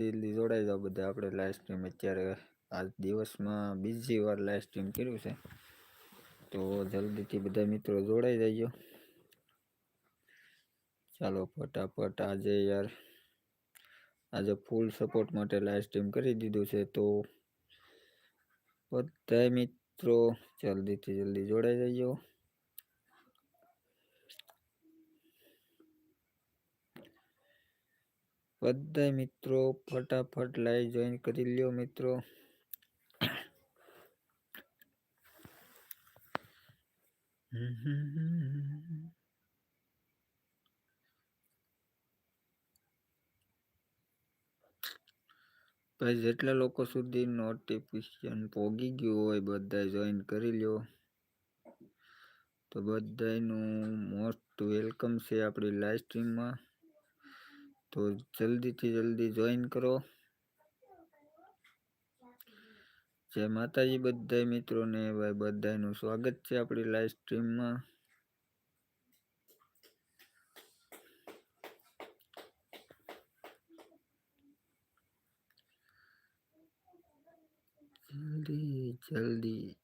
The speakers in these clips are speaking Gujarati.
જલ્દી જોડાઈ જાઓ બધા આપણે લાઈવ સ્ટ્રીમ અત્યારે આજ દિવસમાં બીજી વાર લાઈવ સ્ટ્રીમ કર્યું છે. તો જલ્દીથી બધા મિત્રો જોડાઈ જજો. ચાલો ફટાફટ આજે યાર આજે ફૂલ સપોર્ટ માટે લાઈવ સ્ટ્રીમ કરી દીધું છે તો બધા મિત્રો જલ્દીથી જલ્દી જોડાઈ જજો. બધા મિત્રો ફટાફટ લાઈવ જોઈન કરી લ્યો મિત્રો. ભાઈ, જેટલા લોકો સુધી નોટિફિકેશન પોગી ગયું હોય બધા જોઈન કરી લ્યો. તો બધાનું મોસ્ટ વેલકમ છે આપણી લાઈવ સ્ટ્રીમમાં તો જલ્દીથી જલ્દી જોઈન કરો. જય માતાજી બધા મિત્રોને, ભાઈ બધાનું સ્વાગત છે આપણી લાઈવ સ્ટ્રીમમાં જલ્દી જલ્દી.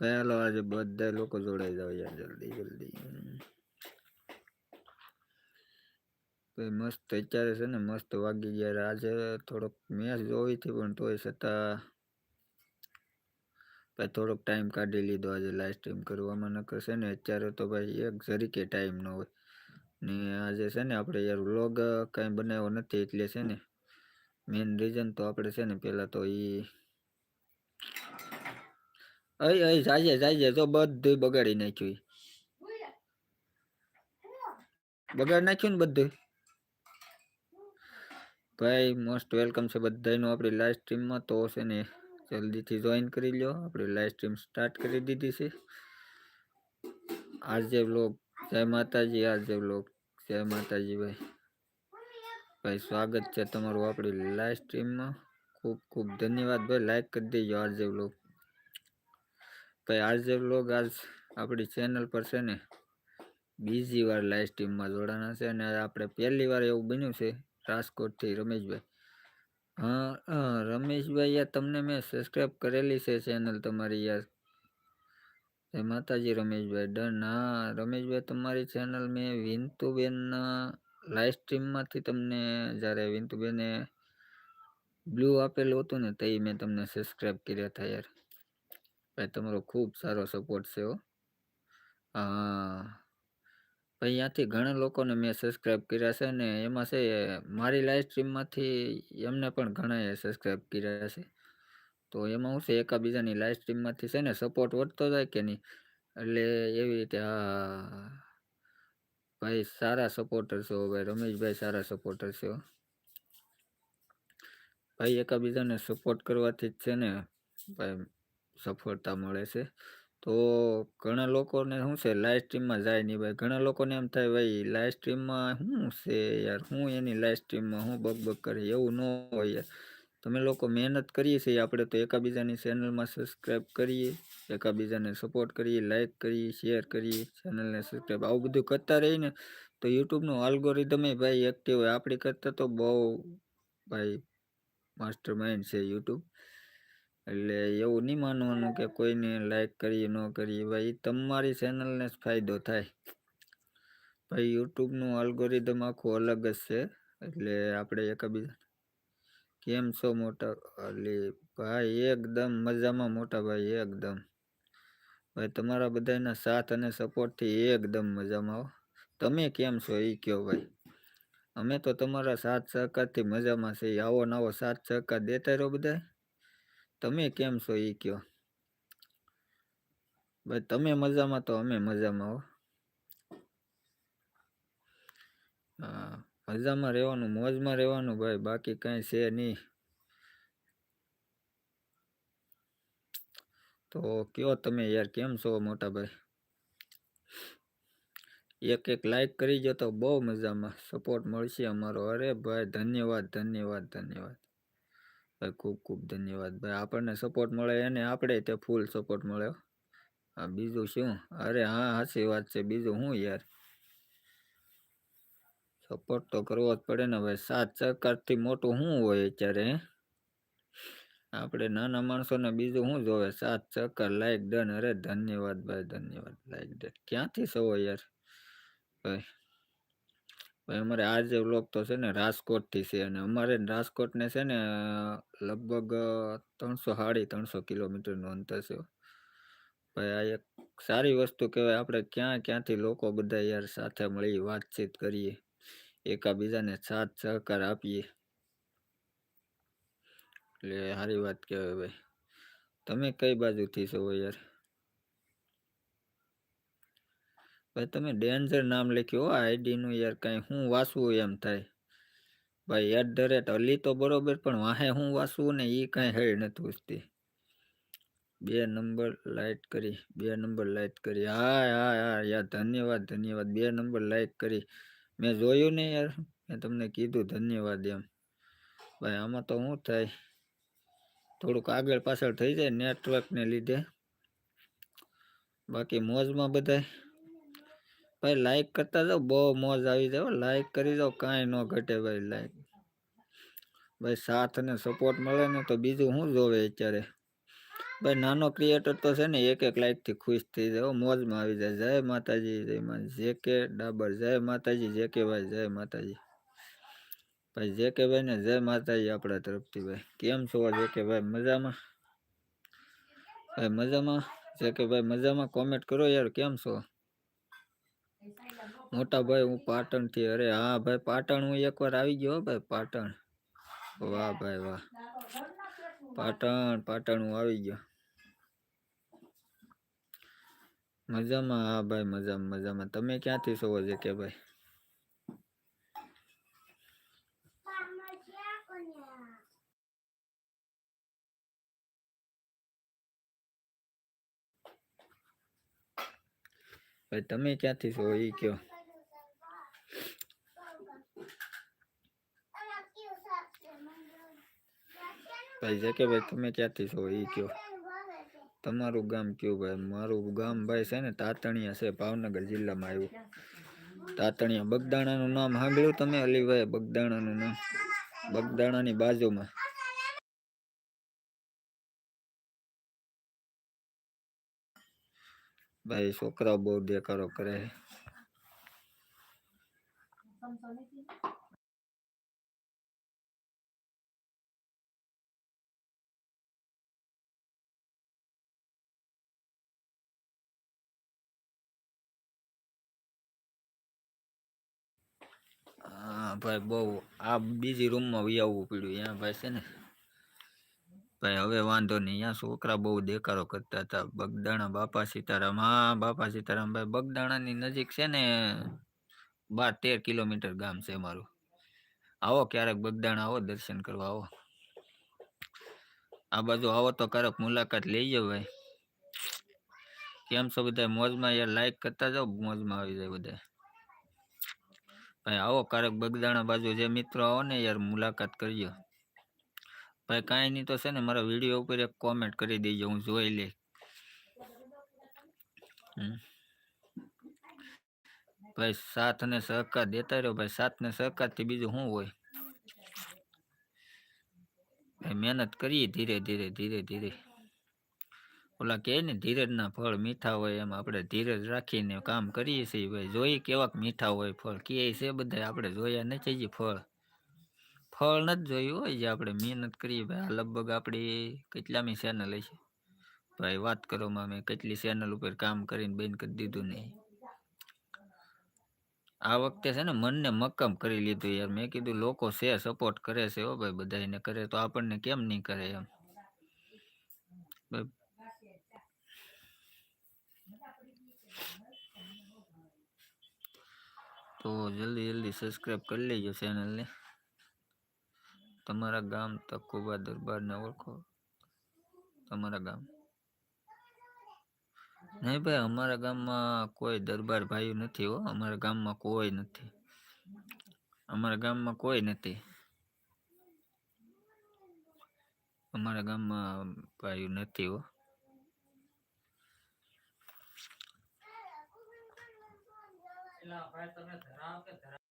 પહેલો આજે બધા લોકો જોડાઈ જાવ યાર જલ્દી જલ્દી મસ્ત અત્યારે છે ને મસ્ત વાગી ગયા આજે થોડોક મેચ જોવી હતી પણ તોય છતાં ભાઈ થોડોક ટાઈમ કાઢી લીધો આજે લાઈવ સ્ટ્રીમ કરવામાં નકર છે ને અત્યારે તો ભાઈ એક જરીકે ટાઈમ ન હોય ને આજે છે ને આપણે યાર વ્લોગ કાંઈ બનાવ્યો નથી એટલે છે ને મેન રીઝન તો આપણે છે ને પહેલાં તો એ અય અહીં જાજે જાજે તો બધું બગાડી નાખ્યું બગાડી નાખ્યું ને બધું ભાઈ મોસ્ટ વેલકમ છે બધાનું આપણી લાઈવ સ્ટ્રીમમાં તો છે ને, જલ્દીથી જોઈન કરી લો આપણી લાઈવ સ્ટ્રીમ સ્ટાર્ટ કરી દીધી છે. આજે વ્લોગ જય માતાજી આજે વ્લોગ જય માતાજી ભાઈ. ભાઈ, સ્વાગત છે તમારું આપણી લાઈવ સ્ટ્રીમમાં ખૂબ ખૂબ ધન્યવાદ. ભાઈ લાઈક કરી દેજો આજે બ્લોગ ભાઈ આજે લોગ આજ આપણી ચેનલ પર છે ને, બીજી વાર લાઈવ સ્ટ્રીમમાં જોડાના છે અને આપણે પહેલી વાર એવું બન્યું છે રાજકોટથી રમેશભાઈ. હા રમેશભાઈ યાર તમને મેં સબસ્ક્રાઈબ કરેલી છે ચેનલ તમારી યાર. એ માતાજી રમેશભાઈ, ડન. હા, રમેશભાઈ તમારી ચેનલ મેં વિંતુબેનના લાઈવ સ્ટ્રીમમાંથી તમને જ્યારે વિંતુબેને બ્લુ આપેલું હતું ને તે મેં તમને સબસ્ક્રાઈબ કર્યા હતા યાર. ભાઈ, તમારો ખૂબ સારો સપોર્ટ છે હો. ભાઈ ત્યાંથી ઘણા લોકોને મેં સબસ્ક્રાઈબ કર્યા છે ને એમાં છે, મારી લાઈવ સ્ટ્રીમમાંથી એમને પણ ઘણાએ સબસ્ક્રાઈબ કર્યા છે. તો એમાં હું છે, એકાબીજાની લાઈવ સ્ટ્રીમમાંથી છે ને સપોર્ટ વધતો જાય કે નહીં? એટલે એવી રીતે, હા, ભાઈ, સારા સપોર્ટર છો ભાઈ, રમેશભાઈ સારા સપોર્ટર છો ભાઈ, એકાબીજાને સપોર્ટ કરવાથી જ છે ને, ભાઈ સફળતા મળે છે. તો ઘણા લોકોને શું છે લાઈવ સ્ટ્રીમમાં જાય નહીં ભાઈ. ઘણા લોકોને એમ થાય, ભાઈ લાઈવ સ્ટ્રીમમાં શું છે યાર? હું એની લાઈવ સ્ટ્રીમમાં હું બગ બગ કરે, એવું ન હોય યાર. તમે લોકો મહેનત કરીએ છીએ આપણે તો એકાબીજાની ચેનલમાં સબસ્ક્રાઈબ કરીએ, એકાબીજાને સપોર્ટ કરીએ લાઈક કરીએ શેર કરીએ ચેનલને સબસ્ક્રાઈબ આવું બધું કરતા રહીને તો યુટ્યુબનું આલ્ગોરિધમ ભાઈ એક્ટિવ હોય. આપણી કરતાં તો બહુ, ભાઈ માસ્ટર માઇન્ડ છે યુટ્યુબ એટલે એવું નહીં માનવાનું કે કોઈને લાઈક કરીએ, ન કરીએ. ભાઈ, તમારી ચેનલને જ ફાયદો થાય. ભાઈ, યુટ્યુબનું અલ્ગોરિધમ આખું અલગ જ છે. એટલે આપણે એકબીજા કેમ છો મોટા? એટલે ભાઈ, એકદમ મજામાં મોટા ભાઈ, એકદમ. ભાઈ, તમારા બધાના સાથ અને સપોર્ટથી એકદમ મજામાં આવો તમે કેમ છો? એ કહો ભાઈ. અમે તો તમારા સાથ સહકારથી મજામાં છીએ. આવો નવો સાથ સહકાર દેતા રહો બધા તમે કેમ છો એ કહો ભાઈ, તમે મજામાં તો અમે મજામાં હો. મજામાં રહેવાનું, મોજમાં રહેવાનું ભાઈ, બાકી કાંઈ છે નહીં. તો કયો તમે યાર, કેમ છો મોટા ભાઈ? એક એક લાઈક કરી જો તો બહુ મજામાં સપોર્ટ મળશે અમારો. અરે ભાઈ, ધન્યવાદ ધન્યવાદ ધન્યવાદ. ભાઈ, ખૂબ ખૂબ ધન્યવાદ. ભાઈ, આપણને સપોર્ટ મળે એને આપણે તે ફૂલ સપોર્ટ મળે હા. બીજું શું? અરે હા હાચી વાત છે. બીજું શું યાર? સપોર્ટ તો કરવો જ પડે ને ભાઈ. સાત સહકારથી મોટું શું હોય અત્યારે, હે? આપણે નાના માણસોને બીજું શું જોવે? સાત ચક્કર લાઈક ડન અરે ધન્યવાદ ભાઈ, ધન્યવાદ. લાઈક ડન ક્યાંથી સવો યાર? ભાઈ ભાઈ, અમારે આ જે વ્લોગ તો છે ને રાજકોટથી છે અને અમારે રાજકોટને છે ને લગભગ ત્રણસો સાડી ત્રણસો કિલોમીટરનું અંતર છે ભાઈ, આ એક સારી વસ્તુ કહેવાય, આપણે ક્યાં ક્યાંથી લોકો બધા યાર સાથે મળી વાતચીત કરીએ, એકાબીજાને સાથ સહકાર આપીએ. એટલે સારી વાત કહેવાય ભાઈ. તમે કઈ બાજુથી છો યાર? ભાઈ, તમે ડેન્જર નામ લખ્યું હો આઈડીનું યાર કાંઈ હું વાંચવું એમ થાય. ભાઈ એટ ધ રેટ અલી તો બરોબર, પણ વાહે હું વાંચવું ને એ કાંઈ હેડ નથી પૂછતી. બે નંબર લાઇટ કરી, બે નંબર લાઇટ કરી. હા હા હા યાર ધન્યવાદ ધન્યવાદ. બે નંબર લાઇટ કરી. મેં જોયું ને યાર, મેં તમને કીધું ધન્યવાદ એમ. ભાઈ, આમાં તો શું થાય? થોડુંક આગળ પાછળ થઈ જાય નેટવર્કને લીધે. બાકી મોજમાં બધાય? ભાઈ લાઈક કરતા જાઓ, બહુ મોજ આવી જાવ લાઈક કરી જાઓ, કાંઈ ન ઘટે ભાઈ લાઈક ભાઈ સાથ અને સપોર્ટ મળે ને તો બીજું શું જોવે અત્યારે. ભાઈ નાનો ક્રિએટર તો છે ને, એક એક લાઈકથી ખુશ થઈ જાય મોજમાં આવી જાય. જય માતાજી, જય જે કે ડાબર, જય માતાજી, જે કે ભાઈ, જય માતાજી. ભાઈ જે કે ભાઈ ને જય માતાજી આપણા તરફથી ભાઈ. કેમ છો જે કે ભાઈ, મજામાં? ભાઈ મજામાં? જે કે ભાઈ મજામાં? કોમેન્ટ કરો યાર, કેમ છો? મોટા ભાઈ, હું પાટણથી અરે હા ભાઈ, પાટણ હું એકવાર આવી ગયો ભાઈ, પાટણ. વાહ ભાઈ વાહ. પાટણ પાટણ હું આવી ગયો. મજામાં, હા ભાઈ, મજામાં મજામાં. તમે ક્યાંથી છો જે કે ભાઈ? ભાઈ, તમે ક્યાંથી છો એ કયો? ભાઈ, જે કે ભાઈ, તમે ક્યાંથી છો? એ કયો. તમારું ગામ કયું ભાઈ? મારું ગામ ભાઈ છે ને, તાતણિયા છે, ભાવનગર જિલ્લામાં આવ્યું તાતણિયા, બગદાણાનું નામ સાંભળ્યું તમે અલીભાઈ બગદાણાનું નામ. બગદાણાની બાજુમાં. ભાઈ, છોકરાઓ બહુ દેખાડો કરે હા, ભાઈ બહુ આ બીજી રૂમમાં વહી આવવું પડ્યું અહીંયા ભાઈ છે ને? ભાઈ હવે વાંધો નહીં અહીંયા છોકરા બહુ દેકારો કરતા હતા, બગદાણા બાપા સીતારામ, હા, બાપા સીતારામ ભાઈ, બગદાણાની નજીક છે ને, બાર તેર કિલોમીટર ગામ છે મારું. આવો ક્યારેક બગદાણા, આવો દર્શન કરવા, આવો. આ બાજુ આવો તો ક્યારેક મુલાકાત લઈ જાવ ભાઈ. કેમ છો બધા મોજમાં યાર લાઈક કરતા જાઓ, મોજમાં આવી જાય બધા ભાઈ, આવો ક્યારેક બગદાણા બાજુ જે મિત્રો આવો ને યાર, મુલાકાત કરજો. ભાઈ, કાંઈ નહીં તો છે ને મારા વીડિયો ઉપર એક કોમેન્ટ કરી દેજો, હું જોઈ લે ભાઈ સાથ અને સહકાર દેતા રહ્યો ભાઈ સાથ ને સહકારથી બીજું શું હોય? ભાઈ, મહેનત કરીએ ધીરે ધીરે ધીરે ધીરે. ઓલા કહે ને ધીરજના ફળ મીઠા હોય એમ આપણે ધીરજ રાખીને કામ કરીએ છીએ ભાઈ. જોઈએ કેવાક મીઠા હોય ફળ. કે છે બધા આપણે જોયા નથી હજી ફળ. ફળ નથી જોયું હોય જે આપણે. મહેનત કરીએ ભાઈ. આ લગભગ આપણી કેટલામી ચેનલ હશે. ભાઈ વાત કરો માં કેટલી ચેનલ ઉપર કામ કરીને બંધ કરી દીધું નહીં આ વખતે છે ને મનને મક્કમ કરી લીધું યાર. મેં કીધું લોકો છે સપોર્ટ કરે છે હો ભાઈ. બધાને કરે તો આપણને કેમ નહીં કરે એમ. તો જલ્દી જલ્દી સબસ્ક્રાઈબ કરી લેજો ચેનલને તમારા ગામ તકુબા દરબારને ઓળખો. તમારા ગામ. નહીં ભાઈ, અમારા ગામમાં કોઈ દરબાર ભાઈ નથી હો. અમારા ગામમાં કોઈ નથી. અમારા ગામમાં કોઈ નથી. અમારા ગામમાં ભાઈ નથી હો. એટલા ભાઈ તમે ધરાવ કે ધરાવ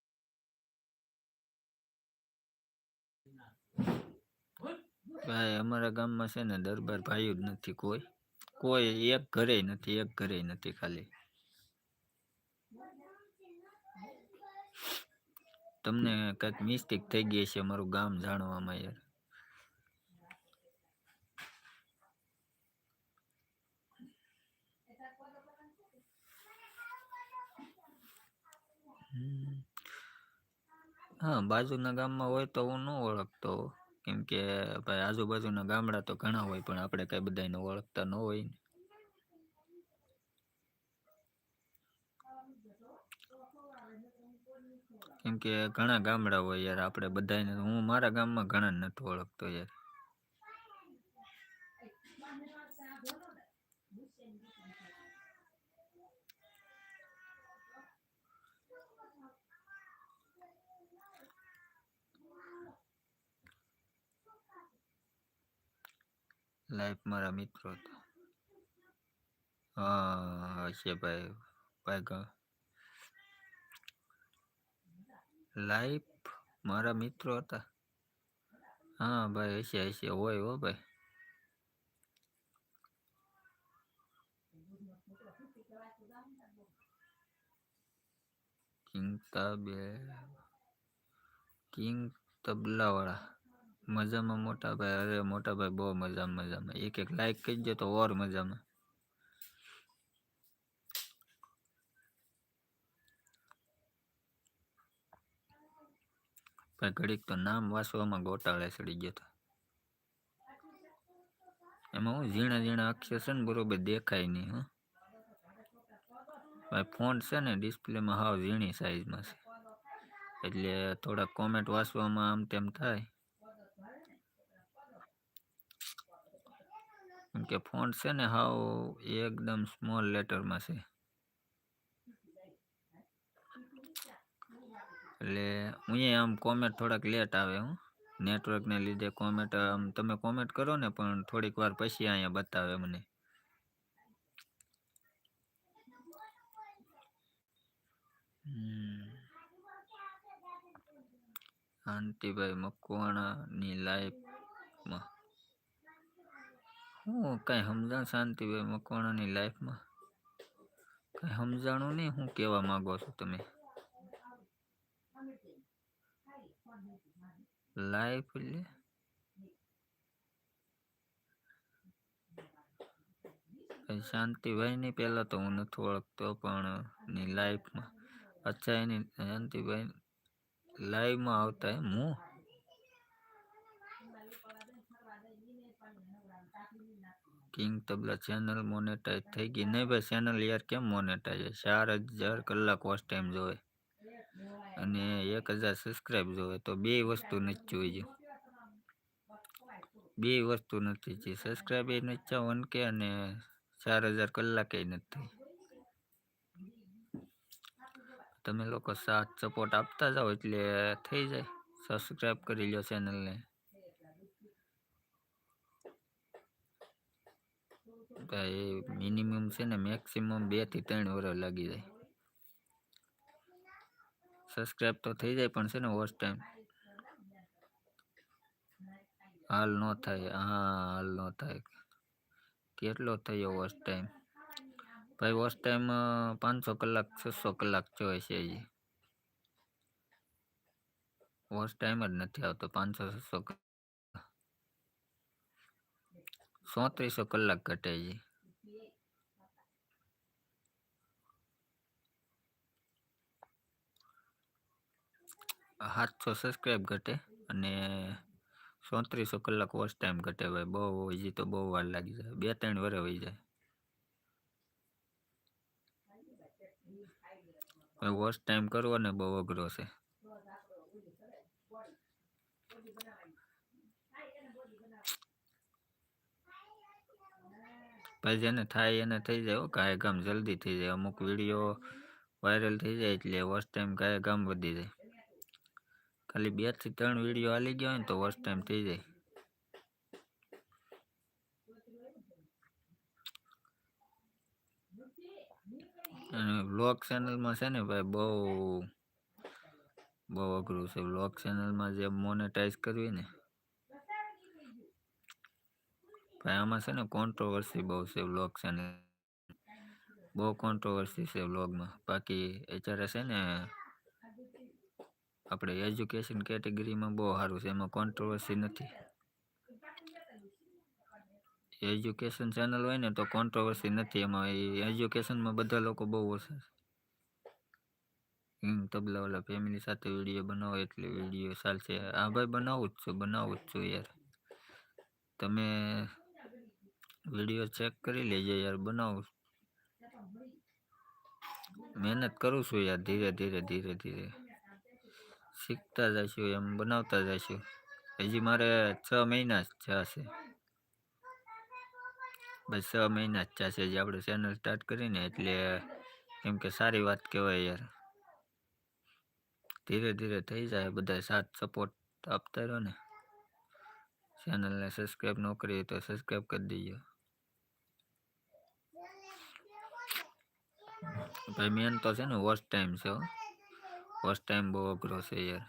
ભાઈ, અમારા ગામમાં છે ને દરબાર ભાઈઓ જ નથી કોઈ. કોઈ એક ઘરે નથી, એક ઘરે નથી ખાલી. તમને કાંઈક મિસ્ટેક થઈ ગઈ છે અમારું ગામ જાણવામાં યાર. હા, બાજુના ગામમાં હોય તો હું ન ઓળખતો. કેમ કે ભાઈ આજુબાજુના ગામડા તો ઘણા હોય, પણ આપણે કઈ બધાને ઓળખતા ન હોય ને. કેમ કે ઘણા ગામડા હોય યાર, આપણે બધાને હું મારા ગામમાં ઘણા નથી ઓળખતો યાર. લાઈફ મારા મિત્રો હતા હા હશે ભાઈ ભાઈ ગ- લાઈફ મારા મિત્રો હતા હા ભાઈ હશે હશે હોય હો ભાઈ કિંગ તબે કિંગ તબલાવાળા મજામાં મોટા ભાઈ. અરે મોટા ભાઈ બહુ મજામાં મજામાં. એક એક લાઈક કરી દો તો ઓર મજામાં. ભાઈ ઘડીક તો નામ વાંચવામાં ગોટાળે ચડી ગયો તો. એમાં હું ઝીણા ઝીણા અક્ષર છે ને બરોબર દેખાય નહીં, હો. ભાઈ ફોન્ટ છે ને ડિસ્પ્લેમાં હાવ ઝીણી સાઈઝમાં છે. એટલે થોડાક કોમેન્ટ વાંચવામાં આમ તેમ થાય. કેમ કે ફોન્ટ છે ને હાવ એકદમ સ્મોલ લેટરમાં છે. એટલે હું આમ કોમેન્ટ થોડાક લેટ આવે હું. નેટવર્કને લીધે કોમેન્ટ, આમ તમે કોમેન્ટ કરો ને પણ થોડીક વાર પછી અહીંયા બતાવે મને. આંટીભાઈ મકવાણાની લાઈફમાં હું કઈ સમજાણ શાંતિભાઈ મકવાણાની લાઈફમાં? કઈ સમજાણું નહીં, હું કહેવા માંગો છો તમે? લાઈફ એટલે? શાંતિભાઈની પહેલા તો હું નથી ઓળખતો, પણ એની લાઈફમાં અચ્છા એની, શાંતિભાઈ, લાઈવમાં આવતા એમ હું? કિંગ તબલા ચેનલ મોનેટાઈઝ થઈ ગઈ. નહીં ભાઈ ચેનલ યાર કેમ મોનેટાઈઝ ચાર હજાર કલાક વોચ ટાઈમ જોવે. અને એક હજાર સબસ્ક્રાઈબ જોવે. તો બે વસ્તુ નથી જોઈ બે વસ્તુ નથી જે સબસ્ક્રાઈબ એ નથી વન કે અને ચાર હજાર કલાકે નથી તમે લોકો સાથ સપોર્ટ આપતા જાઓ એટલે થઈ જાય. સબસ્ક્રાઈબ કરી લો ચેનલને ભાઈ મિનિમમ છે ને મેક્સિમમ બેથી ત્રણ વર્ષ લાગી જાય. સબસ્ક્રાઈબ તો થઈ જાય પણ છે ને વોચ ટાઈમ હાલ નો થાય, હા, હાલ નો થાય. કેટલો થયો વોચ ટાઈમ ભાઈ વોચ ટાઈમ પાંચસો કલાક, છસો કલાક જોઈ છે હજી. વોચ ટાઈમ જ નથી આવતો, પાંચસો, છસો સોત્રીસો કલાક ઘટે છે. સાતસો સબસ્ક્રાઈબ ઘટે અને સોત્રીસો કલાક વોચ ટાઈમ ઘટે ભાઈ. બહુ હજી તો બહુ વાર લાગી જાય. બે ત્રણ વરે વહી જાય. વોચ ટાઈમ કરવો ને બહુ અઘરો છે. ભાઈ જેને થાય, એને થઈ જાય હો. કાંઈ ગામ જલ્દી થઈ જાય. અમુક વીડિયો વાયરલ થઈ જાય એટલે વોચ ટાઈમ કાંઈ ગામ વધી જાય. ખાલી બેથી ત્રણ વીડિયો હાલી ગયા હોય ને તો વોચ ટાઈમ થઈ જાય. અને બ્લોગ ચેનલમાં છે ને ભાઈ બહુ બહુ અઘરું છે. બ્લોગ ચેનલમાં જે મોનેટાઈઝ કરવી ને ભાઈ, આમાં છે ને કોન્ટ્રોવર્સી બહુ છે વ્લોગ છે ને. બહુ કોન્ટ્રોવર્સી છે વ્લોગમાં બાકી અત્યારે છે ને આપણે એજ્યુકેશન કેટેગરીમાં બહુ સારું છે, એમાં કોન્ટ્રોવર્સી નથી. એજ્યુકેશન ચેનલ હોય ને તો કોન્ટ્રોવર્સી નથી, એમાં એ એજ્યુકેશનમાં બધા લોકો બહુ ઓછા છે તબલા તબલાવાલા ફેમિલી સાથે વીડિયો બનાવો, એટલે વીડિયો ચાલશે. હા ભાઈ, બનાવું જ છું, બનાવું જ છું યાર. તમે વીડિયો ચેક કરી લેજો યાર, બનાવું મહેનત કરું છું યાર, ધીરે ધીરે ધીરે ધીરે. શીખતા જઈશું, એમ બનાવતા જઈશું. હજી મારે છ મહિના જ થશે બસ છ મહિના જ થશે જે આપણે ચેનલ સ્ટાર્ટ કરીને, એટલે કેમ કે સારી વાત કહેવાય યાર. ધીરે ધીરે થઈ જાય બધા સાથ સપોર્ટ આપતા રહો ને. ચેનલને સબસ્ક્રાઈબ ન કરી તો સબસ્ક્રાઈબ કરી દેજો. ભાઈ મેન તો છે ને વર્સ્ટ ટાઈમ છે વર્સ્ટ ટાઈમ બહુ અઘરો છે યાર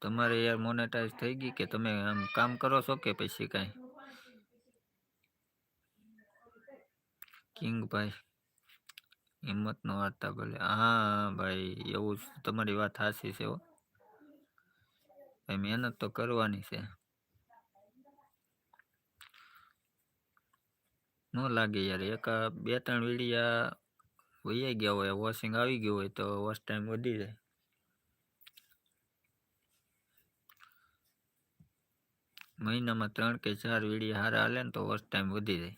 તમારે યાર મોનેટાઈઝ થઈ ગઈ કે તમે આમ કામ કરો છો કે પછી કાંઈ કિંગ ભાઈ હિંમત નો વાર્તા ભલે હા ભાઈ એવું તમારી વાત સાચી છે હો ભાઈ મહેનત તો કરવાની છે ન લાગે યાર. એક બે ત્રણ વીડિયા વૈયા ગયા હોય વોશિંગ આવી ગયું હોય તો વોશ ટાઈમ વધી જાય. મહિનામાં ત્રણ કે ચાર વીડિયા હારા હાલે ને તો વોશ ટાઈમ વધી જાય.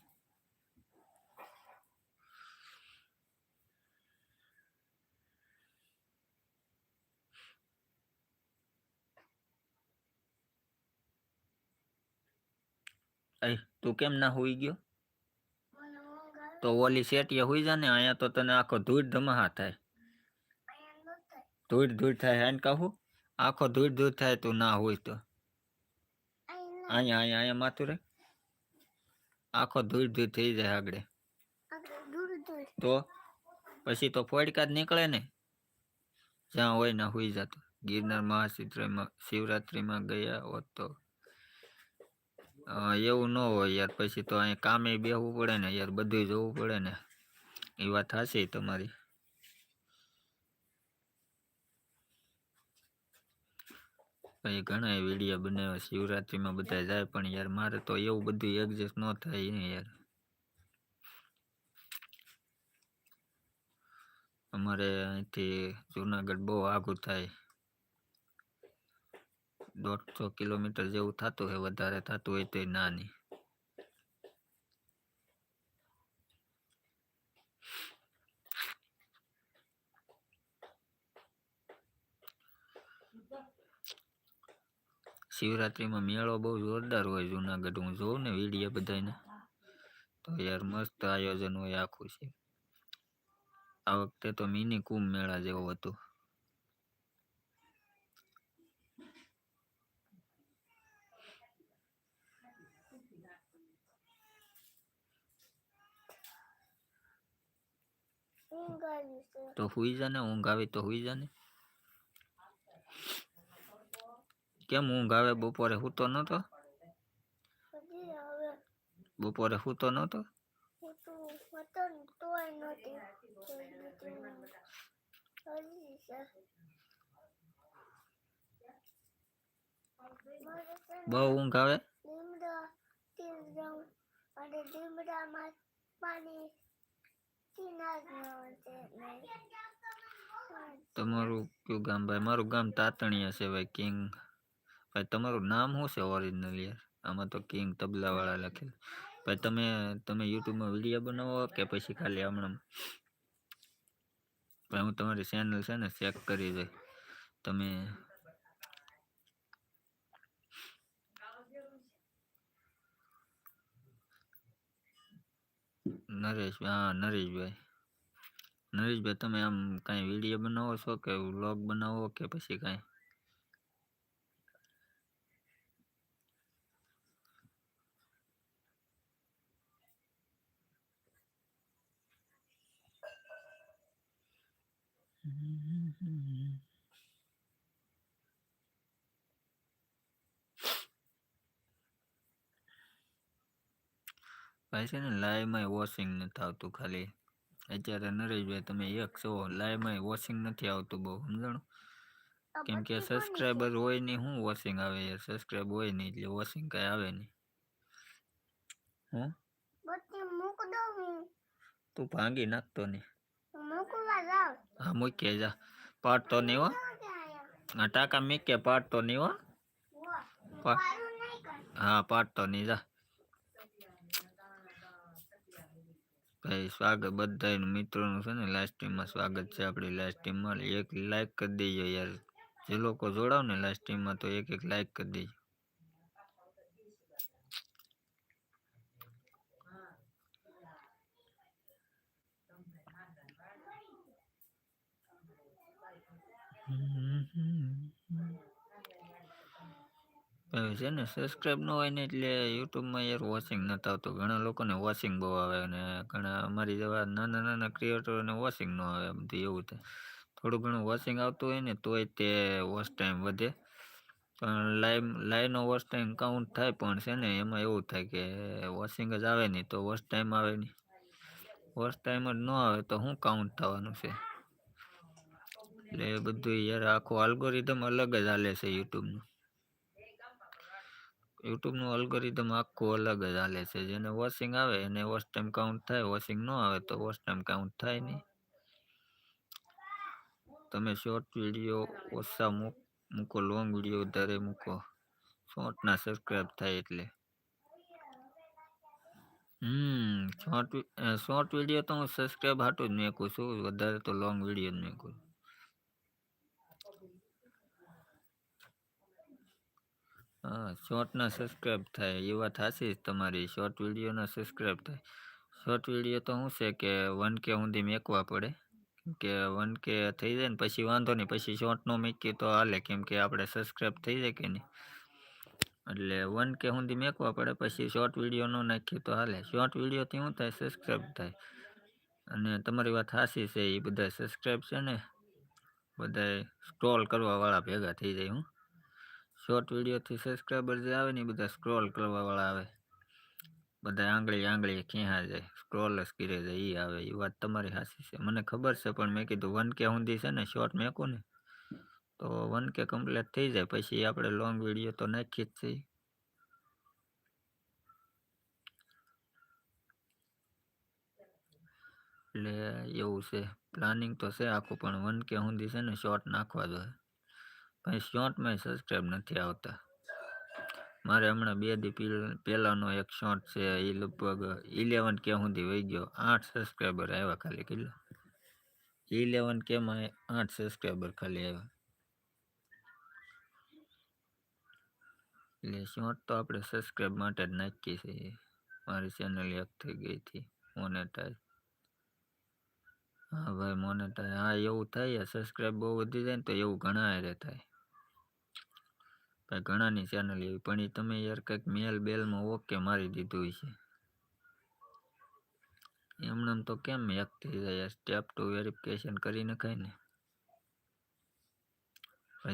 તું કેમ ના હોઈ ગયો? તો ઓલી શેટીએ હોઈ જા ને, અહીંયા તો તને આખો ધૂળ ધમાહા થાય. ધૂળ ધૂળ થાય એને કહું? આખો ધૂળ ધૂળ થાય તું ના હોય તો. અહીંયા અહીંયા અહીંયા માથું રે આખો ધૂળ ધૂળ થઈ જાય આગળ. તો પછી તો ફોડકા જ નીકળે ને. જ્યાં હોય ને હોઈ જતો ગિરનાર મહાશિવરાત્રિમાં, શિવરાત્રીમાં ગયા હોત તો એવું ન હોય યાર. પછી તો અહીંયા કામે બેહવું પડે ને, યાર બધું જોવું પડે ને. એ વાત હશે તમારી. પછી ઘણા વીડિયો બનાવ્યા, શિવરાત્રીમાં બધા જાય, પણ યાર મારે તો એવું બધું એડજસ્ટ ન થાય ને યાર. અમારે અહીંથી જુનાગઢ બહુ આઘું થાય. દોઢસો કિલોમીટર જેવું થતું હોય, વધારે થતું હોય તો નાની. શિવરાત્રીમાં મેળો બહુ જોરદાર હોય, જુનાગઢ હું જોઉં ને વીડિયો બધાને તો યાર મસ્ત આયોજન હોય આખું છે આ વખતે તો મિની કુંભ મેળા જેવો હતું. તો હુઈ જાને ઊંઘ આવી તો હુઈ જાને કેમ ઊંઘ આવે બપોરે? સૂતો નતો? બપોરે સૂતો નતો? બહુ ઊંઘ આવે? તમારું કયું ગામ ભાઈ? મારું ગામ તાતણિયા છે ભાઈ, કિંગ. ભાઈ, તમારું નામ શું છે ઓરિજિનલ યાર? આમાં તો કિંગ તબલાવાળા લખેલ. ભાઈ, તમે તમે યુટ્યુબમાં વીડિયો બનાવો કે પછી ખાલી હમણાં? ભાઈ, હું તમારી ચેનલ છે ને ચેક કરી દઈ તમે નરેશ હા, નરેશભાઈ. નરેશભાઈ, તમે આમ કાંઈ વીડિયો બનાવો છો કે વ્લોગ બનાવો કે પછી કાંઈ? ભાઈ છે ને લાઈવમાં વોશિંગ નથી આવતું ખાલી અત્યારે નરેશભાઈ તમે એક છો લાઈવમાં વોશિંગ નથી આવતું બહુ સમજણ કેમ કે સબસ્ક્રાઈબર હોય નહીં શું વોશિંગ આવે યાર સબસ્ક્રાઈબ હોય નહીં એટલે વોશિંગ કાંઈ આવે નહીં હું તું ભાંગી નાખતો નહીં હા મૂકીએ જા પાડતો નહીં હો આ ટાકા મૂકે પાડતો નહીં હો પા- હા પાડતો નહીં જા ભાઈ સ્વાગત બધા મિત્રોનું છે ને લાસ્ટ ટીમમાં સ્વાગત છે આપણી લાસ્ટ ટીમમાં એક લાઈક કરી દેજો યાર. જે લોકો જોડાવ ને લાસ્ટ ટીમમાં તો એક એક લાઈક કરી દેજો. હવે છે ને? સબસ્ક્રાઈબ ન હોય ને એટલે યુટ્યુબમાં યાર વોચિંગ નથી આવતું ઘણા લોકોને વોચિંગ બહુ આવે અને ઘણા અમારી જેવા નાના નાના ક્રિએટરોને વોચિંગ ન આવે બધું એવું થાય. થોડું ઘણું વોચિંગ આવતું હોય ને તોય તે વોચ ટાઈમ વધે. પણ લાઈવ લાઈવનો વોચ ટાઈમ કાઉન્ટ થાય પણ છે ને એમાં એવું થાય કે વોચિંગ જ આવે નહીં તો વોચ ટાઈમ આવે નહીં. વોચ ટાઈમ જ ન આવે તો શું કાઉન્ટ થવાનું છે? એટલે બધું યાર આખો આલ્ગોરિધમ અલગ જ હાલે છે યુટ્યુબનું યુટ્યુબનું અલ્ગોરિધમ આખું અલગ જ હાલે છે. જેને વોચિંગ આવે, એને વોચ ટાઈમ કાઉન્ટ થાય. વોચિંગ ન આવે તો વોચ ટાઈમ કાઉન્ટ થાય નહીં. તમે શોર્ટ વીડિયો ઓછા મૂક મૂકો લોંગ વીડિયો વધારે મૂકો. શોર્ટના સબસ્ક્રાઈબ થાય એટલે. હમ શોર્ટ શોર્ટ વીડિયો તો હું સબસ્ક્રાઈબ હાટું જ મેકું છું. વધારે તો લોંગ વીડિયો જ મેકું હા શોર્ટના સબસ્ક્રાઈબ થાય, એ વાત સાચી જ તમારી શોર્ટ વિડીયોના સબસ્ક્રાઈબ થાય. શોર્ટ વીડિયો તો શું છે કે વન કે સુધી મેકવા પડે કે વન કે થઈ જાય ને પછી વાંધો નહીં, પછી શોર્ટ નો મૂકીએ તો હાલે, કેમ કે આપણે સબસ્ક્રાઈબ થઈ જાય કે નહીં. એટલે વન કે સુધી મેકવા પડે, પછી શોર્ટ વીડિયો ન નાખીએ તો હાલે. શોર્ટ વિડીયોથી શું થાય? સબસ્ક્રાઈબ થાય. અને તમારી વાત સાચી છે, એ બધા સબસ્ક્રાઈબ છે ને બધા સ્ક્રોલ કરવાવાળા ભેગા થઈ જાય, હું. શોર્ટ વિડીયોથી સબસ્ક્રાઈબર જે આવે ને એ બધા સ્ક્રોલ કરવાવાળા આવે. બધા આંગળી આંગળી ક્યાં જાય સ્ક્રોલ જ કરે જાય એ આવે એ વાત તમારી સાચી છે. મને ખબર છે, પણ મેં કીધું વન કે સુધી છે ને શોર્ટ મેકું ને, તો વન કે કમ્પ્લીટ થઈ જાય. પછી આપણે લોંગ વીડિયો તો નાખીએ જ છીએ એટલે એવું છે. પ્લાનિંગ તો છે આખું, પણ વન કે સુધી છે ને શોર્ટ નાખવા જોઈએ. પછી શોર્ટમાં સબસ્ક્રાઈબ નથી આવતા. મારે હમણાં બે દી પહેલાંનો એક શોર્ટ છે એ લગભગ ઇલેવન કે સુધી વહી ગયો. આઠ સબસ્ક્રાઈબર આવ્યા ખાલી, કેટલો? ઇલેવન કેમાં આઠ સબસ્ક્રાઈબર ખાલી આવ્યા એટલે શોર્ટ તો આપણે સબસ્ક્રાઈબ માટે જ નાખીએ છીએ. મારી ચેનલ એક થઈ ગઈ હતી મોનેટાઈઝ હા ભાઈ મોનેટાઈઝ હા, એવું થાય સબસ્ક્રાઈબ બહુ વધી જાય ને તો એવું ઘણા હારે થાય. ભાઈ ઘણાની ચેનલ એવી, પણ એ તમે યાર કંઈક મેલ બેલમાં ઓકે મારી દીધું છે. એમને એમ તો કેમ એક થઈ જાય સ્ટેપ ટુ વેરિફિકેશન કરી નખાય ને.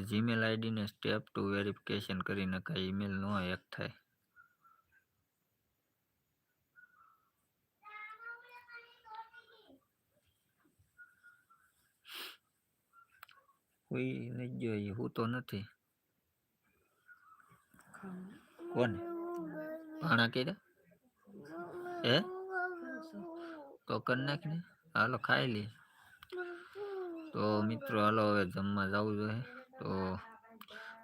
જીમેલ આઈડીને સ્ટેપ ટુ વેરિફિકેશન કરી નખાય ઈમેલ નો એક થાય. કોઈ નહીં ગયો હું તો નથી. કોને? ભાણા કીધા હે? તો કરી નાખ ને હાલો, ખાઈ લે તો મિત્રો, હાલો, હવે જમવા જવું જોઈએ તો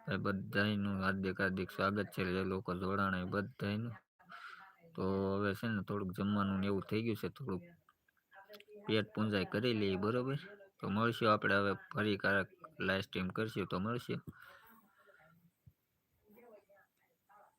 ભાઈ, બધાયનું હાર્દિક હાર્દિક સ્વાગત છે. જે લોકો જોડાણા એ બધાયનું. તો હવે છે ને, થોડુંક જમવાનું એવું થઈ ગયું છે. થોડુંક પેટ પૂંજાઈ કરી લઈએ, બરોબર? તો મળશું આપણે હવે, ફરી ક્યારેક લાઈવ સ્ટ્રીમ કરશું. તો મળશું